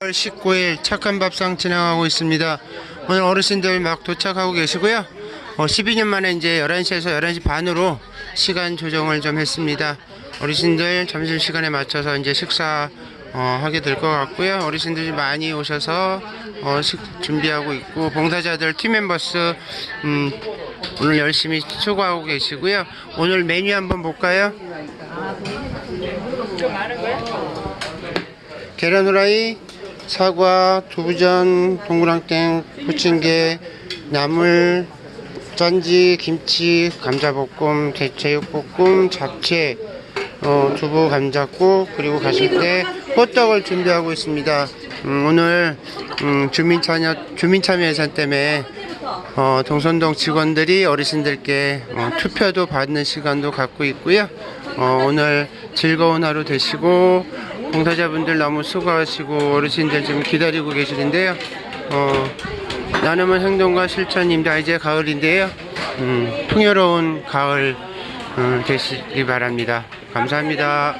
10월 19일 착한 밥상 진행하고 있습니다. 오늘 어르신들 막 도착하고 계시고요. 어, 12년 만에 이제 11시에서 11시 반으로 시간 조정을 좀 했습니다. 어르신들 점심시간에 맞춰서 이제 식사 어, 하게 될 것 같고요. 어르신들이 많이 오셔서 어, 식 준비하고 있고 봉사자들 팀 멤버스 음, 오늘 열심히 수고하고 계시고요. 오늘 메뉴 한번 볼까요? 계란 후라이, 사과, 두부전, 동그랑땡, 부침개, 나물, 짠지, 김치, 감자볶음, 대체육볶음, 잡채, 어, 두부 감자국 그리고 가실 때 호떡을 준비하고 있습니다. 음, 오늘 음, 주민참여 주민참여 예산 때문에 어, 동선동 직원들이 어르신들께 어, 투표도 받는 시간도 갖고 있고요. 어, 오늘 즐거운 하루 되시고 봉사자분들 너무 수고하시고 어르신들 지금 기다리고 계시는데요. 어, 나눔은 행동과 실천입니다. 이제 가을인데요. 음, 풍요로운 가을 음, 되시기 바랍니다. 감사합니다.